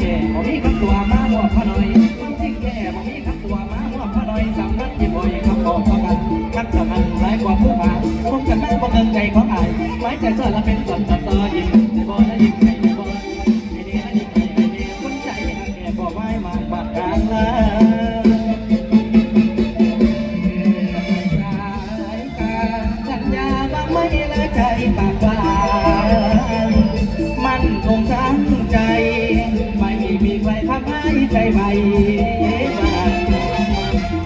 แก่บ่มีคำตัวมาหัวพะหน่อยคนที่แก่บ่มีคำตัวมาหัวพะหน่อยสำนักยี่บ่อยคำบอกพอกันคัดสมันร้ายกว่าผู้มาคงจะแม่บ่เงินใจของอายไม้ใจเสื้อละเป็นตนตัดต่อยิ่งในบ่ได้ยิ่งในบ่ได้ยิ่งในบ่ได้ยิ่งในบ่ได้คนใจแก่บ่ไว้มาบัดกลางเลย ใส่ผ้าไห้ใจใหม่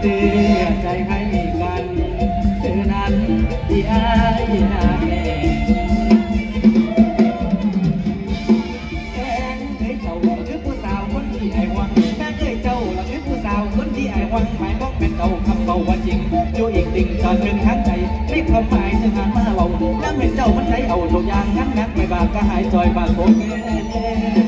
เสื้อใจให้กันเสื้อนั้นที่อายนาแม่แฟนเคยเจ้าคือผู้สาวคนที่ไอ้หวังแฟนเคยเจ้าคือผู้สาวคนที่ไอ้หวังหมายบอกเป็นเต่าคำเก่าว่าจริงอยู่อีกติ่งตอนหนึ่งทั้งใจไม่ควมหมายจะงานมาเบาแล้วเห็นเจ้ามันใจเอาทุกอย่างทั้งนั้นไม่บาปก็หายจอยบาปโคตร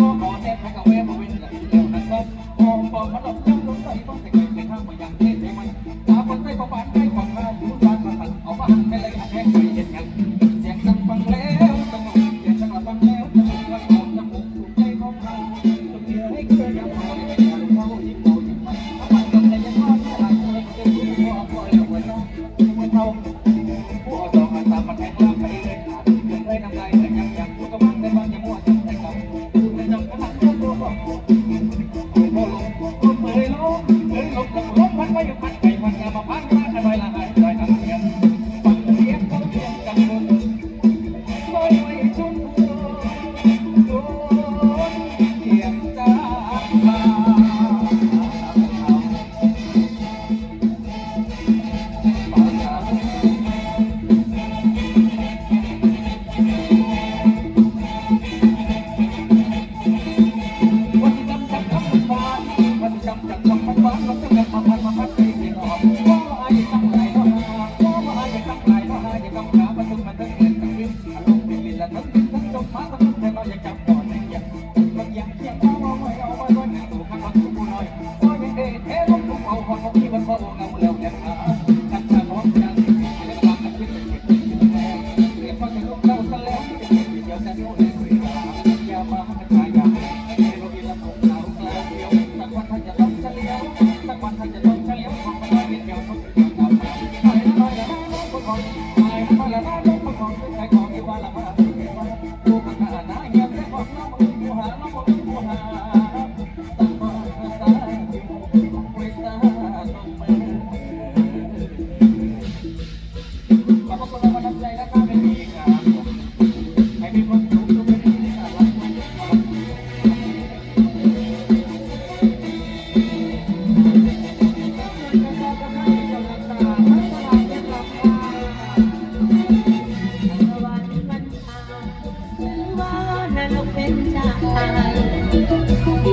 Uh -huh.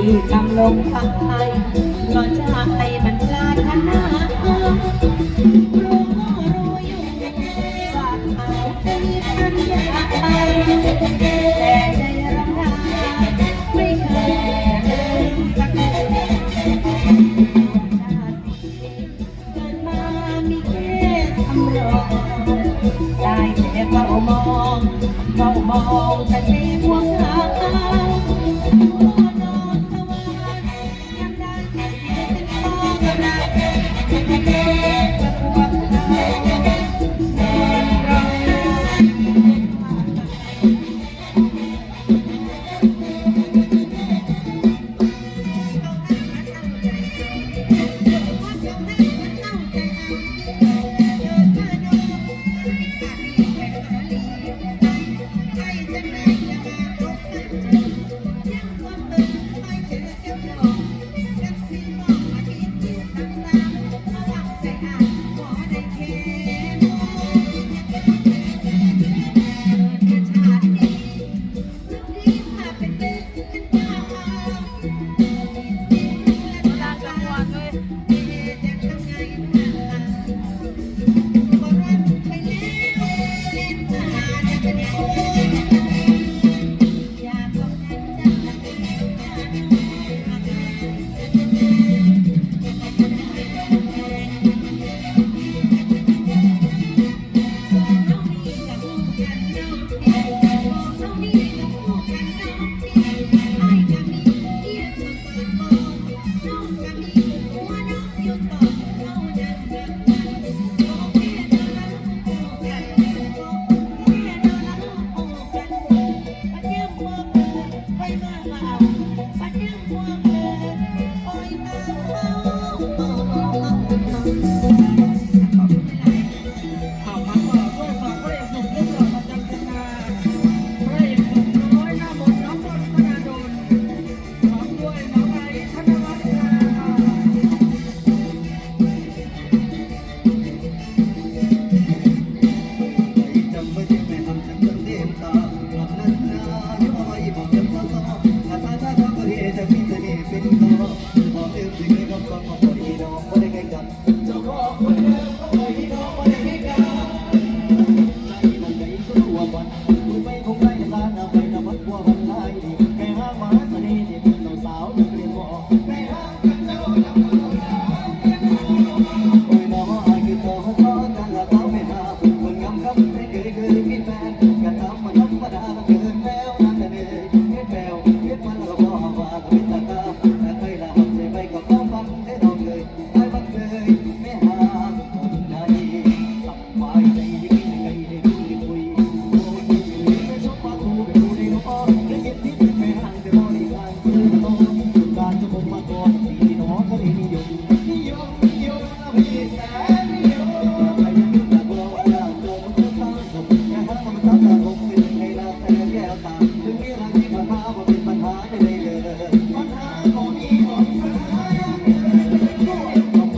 ที่กำลงทำให้ก่อนจะให้มันพลาดขนาดรู้รู้อยู่ว่าเขาเป็นภรรยาไปแต่ องกระ Thank you.